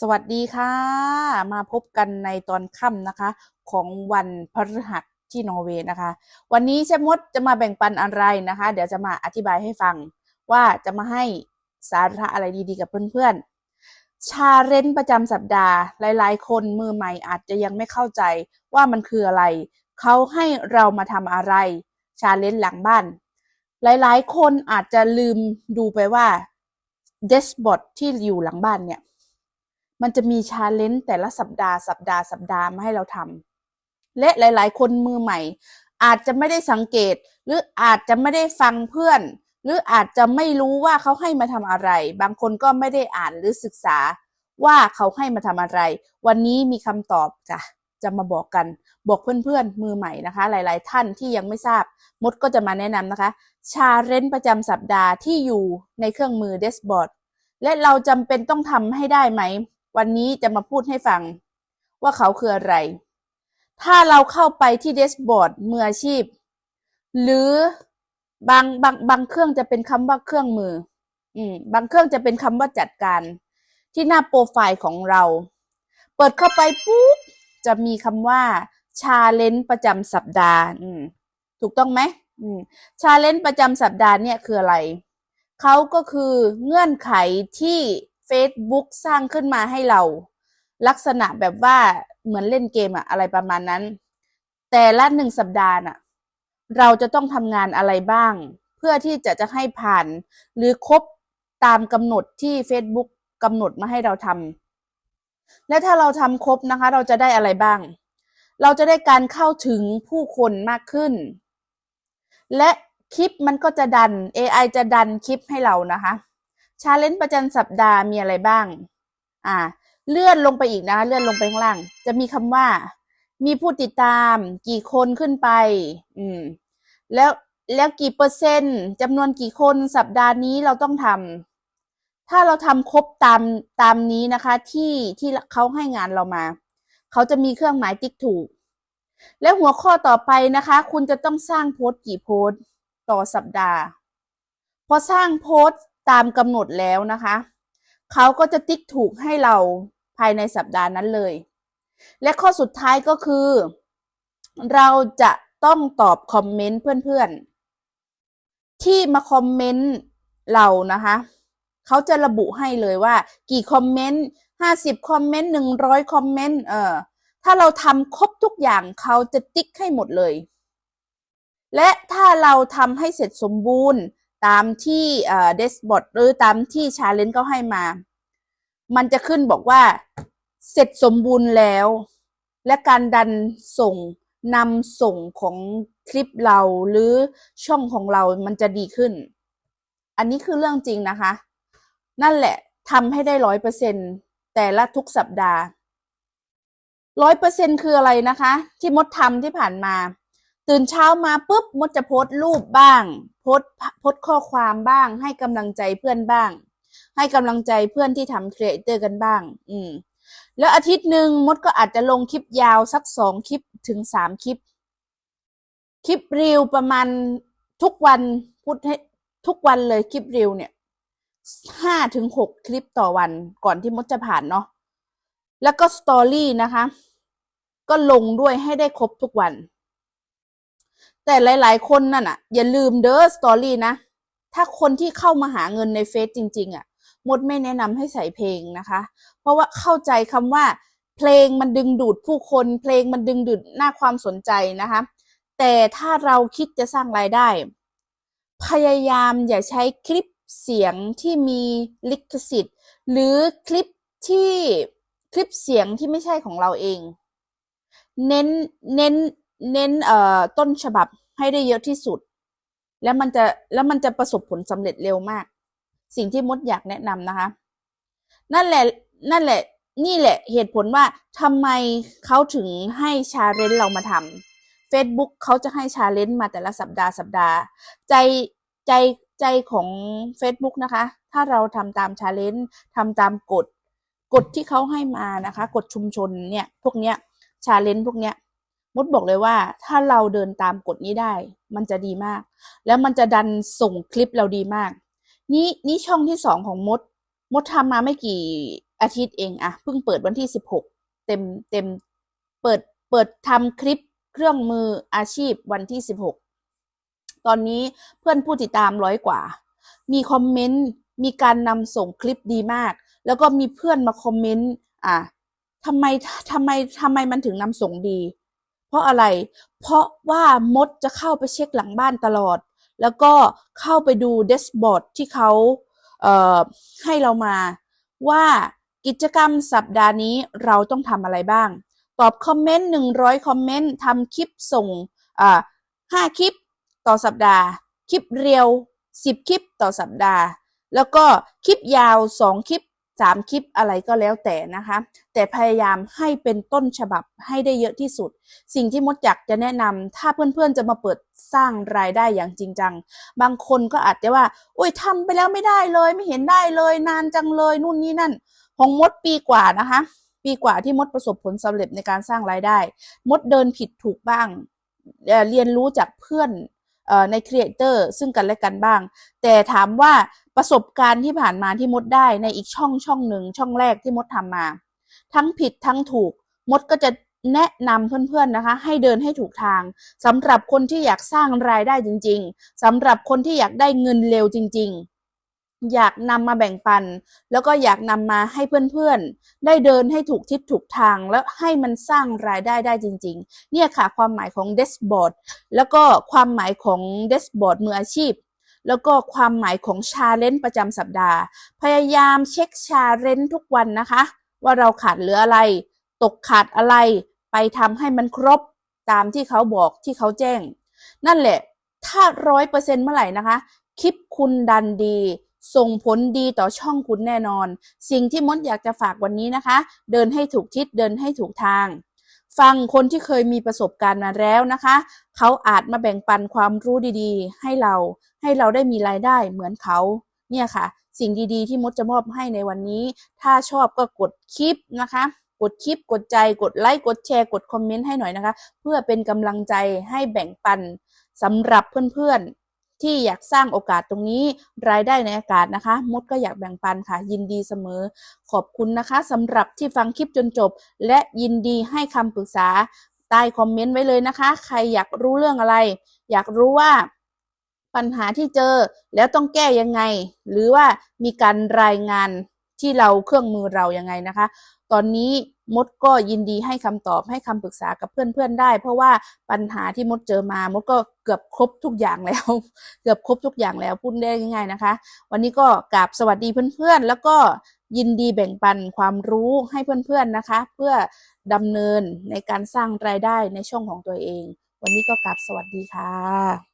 สวัสดีค่ะ มาพบกันในตอนค่ำนะคะ ของวันพฤหัสที่นอร์เวย์นะคะ วันนี้เชฟมดจะมาแบ่งปันอะไรนะคะ เดี๋ยวจะมาอธิบายให้ฟัง ว่าจะมาให้สาระอะไรดีๆ กับเพื่อนๆ ชาเรนประจำสัปดาห์ หลายๆ คนมือใหม่อาจจะยังไม่เข้าใจว่ามันคืออะไร เขาให้เรามาทำอะไรชาเลนหลังบ้าน หลายๆ คนอาจจะลืมดูไปว่าเดสบอทที่อยู่หลังบ้านเนี่ย มันจะมีชาเลนจ์แต่ละสัปดาห์สัปดาห์สัปดาห์มาให้เราทำและหลาย ๆ คนมือใหม่ อาจจะไม่ได้สังเกต หรืออาจจะไม่ได้ฟังเพื่อน หรืออาจจะไม่รู้ว่าเขาให้มาทำอะไร บางคนก็ไม่ได้อ่านหรือศึกษาว่าเขาให้มาทำอะไร วันนี้มีคำตอบจ้ะจะมาบอกกัน บอกเพื่อนๆ มือใหม่นะคะ หลาย ๆ ท่านที่ยังไม่ทราบ มดก็จะมาแนะนำนะคะ ชาเลนจ์ประจำสัปดาห์ที่อยู่ในเครื่องมือเดสบอร์ดและเราจำเป็นต้องทำให้ได้ไหม วันนี้จะมาพูดให้ฟังว่าเขาคืออะไร ถ้าเราเข้าไปที่เดสบอร์ดมืออาชีพ หรือบางบางบางเครื่องจะเป็นคำว่าเครื่องมือ อืม บางเครื่องจะเป็นคำว่าจัดการ ที่หน้าโปรไฟล์ของเรา เปิดเข้าไปปุ๊บจะมีคำว่าชาเลนจ์ประจำสัปดาห์ อืม ถูกต้องไหมอืมชาเลนจ์ประจำสัปดาห์เนี่ยคืออะไร เขาก็คือเงื่อนไขที่ Facebook สร้างขึ้นมาให้เรา ลักษณะแบบว่าเหมือนเล่นเกมอะอะไรประมาณนั้น แต่ละหนึ่งสัปดาห์น่ะเราจะต้องทำงานอะไรบ้าง เพื่อที่จะจะให้ผ่าน หรือครบตามกำหนดที่ Facebook กำหนดมาให้เราทำและถ้าเราทำครบนะคะ เราจะได้อะไรบ้าง เราจะได้การเข้าถึงผู้คนมากขึ้น และคลิปมันก็จะดัน AI จะดันคลิปให้เรานะคะ ชาเลนจ์ประจำสัปดาห์มีอะไรบ้าง อ่า เลื่อนลงไปอีกนะคะเลื่อนลงไปข้างล่าง จะมีคำว่า มีผู้ติดตามกี่คนขึ้นไป อืม แล้วแล้วกี่เปอร์เซ็นต์จำนวนกี่คนสัปดาห์นี้เราต้องทำถ้าเราทำครบตามตามนี้นะคะ ที่ที่เขาให้งานเรามา เขาจะมีเครื่องหมายติ๊กถูก และหัวข้อต่อไปนะคะ คุณจะต้องสร้างโพสต์กี่โพสต์ต่อสัปดาห์ พอสร้างโพสต์ ตามกำหนดแล้วนะคะ เขาก็จะติ๊กถูกให้เราภายในสัปดาห์นั้นเลย และข้อสุดท้ายก็คือ เราจะต้องตอบคอมเมนต์เพื่อนๆ ที่มาคอมเมนต์เรานะคะ เขาจะระบุให้เลยว่า กี่คอมเมนต์ห้าสิบคอมเมนต์หนึ่งร้อยคอมเมนต์เออถ้าเราทำครบทุกอย่างเขาจะติ๊กให้หมดเลย และถ้าเราทำให้เสร็จสมบูรณ์ ตามที่เดสบอทหรือตามที่ชาเลนจ์เขาให้มา มันจะขึ้นบอกว่าเสร็จสมบูรณ์แล้ว และการดันส่งนำส่งของคลิปเราหรือช่องของเรามันจะดีขึ้น อันนี้คือเรื่องจริงนะคะ นั่นแหละทำให้ได้ร้อยเปอร์เซ็นแต่ละทุกสัปดาห์ร้อยเปอร์เซ็นคืออะไรนะคะ ที่มดทำที่ผ่านมา ตื่นเช้ามาปุ๊บมดจะโพสต์รูปบ้าง โพสต์โพสต์ข้อความบ้าง ให้กำลังใจเพื่อนบ้าง ให้กำลังใจเพื่อนที่ทำครีเอเตอร์กันบ้าง อืม แล้วอาทิตย์หนึ่งมดก็อาจจะลงคลิปยาวสักสองคลิปถึงสามคลิป คลิปรีวประมาณทุกวันพูดให้ทุกวันเลยคลิปรีวเนี่ยห้าถึงหกคลิปต่อวันก่อนที่มดจะผ่านเนาะแล้วก็สตอรี่นะคะ ก็ลงด้วยให้ได้ครบทุกวัน แต่หลาย ๆ คนนั่นอะ อย่าลืมเด้อสตอรี่นะ ถ้าคนที่เข้ามาหาเงินในเฟซจริง ๆ อะ มดไม่แนะนำให้ใส่เพลงนะคะ เพราะว่าเข้าใจคำว่า เพลงมันดึงดูดผู้คน เพลงมันดึงดูดหน้าความสนใจนะคะ แต่ถ้าเราคิดจะสร้างรายได้ พยายามอย่าใช้คลิปเสียงที่มีลิขสิทธิ์ หรือคลิปที่คลิปเสียงที่ไม่ใช่ของเราเอง เน้นเน้นเน้นเอ่อต้นฉบับ ให้ได้เยอะที่สุด แล้วมันจะแล้วมันจะประสบผลสำเร็จเร็วมาก สิ่งที่มดอยากแนะนำนะคะ นั่นแหละนั่นแหละ นี่แหละเหตุผลว่าทำไมเขาถึงให้ชาเลนจ์เรามาทำ Facebook เขาจะให้ชาเลนจ์มาแต่ละสัปดาห์สัปดาห์ ใจใจใจของ Facebook นะคะ ถ้าเราทำตามชาเลนจ์ทำตามกฎ กฎที่เขาให้มานะคะ กฎชุมชนเนี่ย พวกเนี้ยชาเลนจ์พวกเนี้ย มดบอกเลยว่า ถ้าเราเดินตามกฎนี้ได้ มันจะดีมาก แล้วมันจะดันส่งคลิปเราดีมาก นี่นี่ช่องที่สองของมด มดทำมาไม่กี่อาทิตย์เองอะเพิ่งเปิดวันที่สิบหกเต็มเต็มเปิดเปิดทำคลิปเครื่องมืออาชีพวันที่สิบหกตอนนี้เพื่อนผู้ติดตามร้อยกว่า มีคอมเมนต์มีการนำส่งคลิปดีมาก แล้วก็มีเพื่อนมาคอมเมนต์อะทำไมทำไมทำไมมันถึงนำส่งดี ราะอะไร เพราะว่ามดจะเข้าไปเช็คหลังบ้านตลอด แล้วก็เข้าไปดูเดสบอร์ดที่เขาเให้เรามา ว่ากิจกรรมสัปดาห์นี้เราต้องทำอะไรบ้าง ตอบคอมเมนต์หนึ่งร้อยคอมเมนต์ทำคลิปส่งห้าคลิปต่อสัปดาห์ คลิปเรียวสิบคลิปต่อสัปดาห์ แล้วก็คลิปยาวสองคลิป สามคลิปอะไรก็แล้วแต่นะคะ แต่พยายามให้เป็นต้นฉบับให้ได้เยอะที่สุด สิ่งที่มดอยากจะแนะนำถ้าเพื่อนๆจะมาเปิดสร้างรายได้อย่างจริงจัง บางคนก็อาจจะว่าโอ้ยทำไปแล้วไม่ได้เลย ไม่เห็นได้เลย นานจังเลยนู่นนี่นั่น ของมดปีกว่านะคะ ปีกว่าที่มดประสบผลสำเร็จในการสร้างรายได้ มดเดินผิดถูกบ้าง เรียนรู้จากเพื่อนในครีเอเตอร์ซึ่งกันและกันบ้าง แต่ถามว่า ประสบการณ์ที่ผ่านมาที่มดได้ในอีกช่องช่องหนึ่งช่องแรกที่มดทำมา ทั้งผิดทั้งถูก มดก็จะแนะนำเพื่อนๆนะคะ ให้เดินให้ถูกทางสำหรับคนที่อยากสร้างรายได้จริง ๆสำหรับคนที่อยากได้เงินเร็วจริง ๆอยากนำมาแบ่งปัน แล้วก็อยากนำมาให้เพื่อนๆ ได้เดินให้ถูกทิศถูกทาง แล้วให้มันสร้างรายได้ได้จริง ๆ เนี่ยค่ะความหมายของเดสบอร์ดแล้วก็ความหมายของเดสบอร์ดมืออาชีพ แล้วก็ความหมายของชาเลนจ์ประจำสัปดาห์ พยายามเช็คชาเลนจ์ทุกวันนะคะ ว่าเราขาดเหลืออะไร ตกขาดอะไรไปทำให้มันครบตามที่เขาบอกที่เขาแจ้ง นั่นแหละ ถ้าร้อยเปอร์เซ็นเมื่อไหร่นะคะ คลิปคุณดันดี ส่งผลดีต่อช่องคุณแน่นอน สิ่งที่มดอยากจะฝากวันนี้นะคะ เดินให้ถูกทิศเดินให้ถูกทาง ฟังคนที่เคยมีประสบการณ์มาแล้วนะคะ เขาอาจมาแบ่งปันความรู้ดีๆ ให้เรา ให้เราได้มีรายได้เหมือนเขา เนี่ยค่ะ สิ่งดีๆ ที่มดจะมอบให้ในวันนี้ ถ้าชอบก็กดคลิปนะคะ กดคลิป กดใจ กดไลค์ กดแชร์ กดคอมเมนต์ให้หน่อยนะคะ เพื่อเป็นกำลังใจให้แบ่งปันสำหรับเพื่อนๆ ที่อยากสร้างโอกาสตรงนี้รายได้ในอากาศนะคะ มดก็อยากแบ่งปันค่ะ ยินดีเสมอ ขอบคุณนะคะสำหรับที่ฟังคลิปจนจบ และยินดีให้คำปรึกษาใต้คอมเมนต์ไว้เลยนะคะ ใครอยากรู้เรื่องอะไร อยากรู้ว่าปัญหาที่เจอแล้วต้องแก้ยังไง หรือว่ามีการรายงานที่เราเครื่องมือเรายังไงนะคะ ตอนนี้ มดก็ยินดีให้คำตอบให้คำปรึกษากับเพื่อนๆได้ เพราะว่าปัญหาที่มดเจอมามดก็เกือบครบทุกอย่างแล้ว เกือบครบทุกอย่างแล้วพูดได้ง่ายๆนะคะ วันนี้ก็กราบสวัสดีเพื่อนๆ แล้วก็ยินดีแบ่งปันความรู้ให้เพื่อนๆนะคะ เพื่อดำเนินในการสร้างรายได้ในช่องของตัวเอง วันนี้ก็กราบสวัสดีค่ะ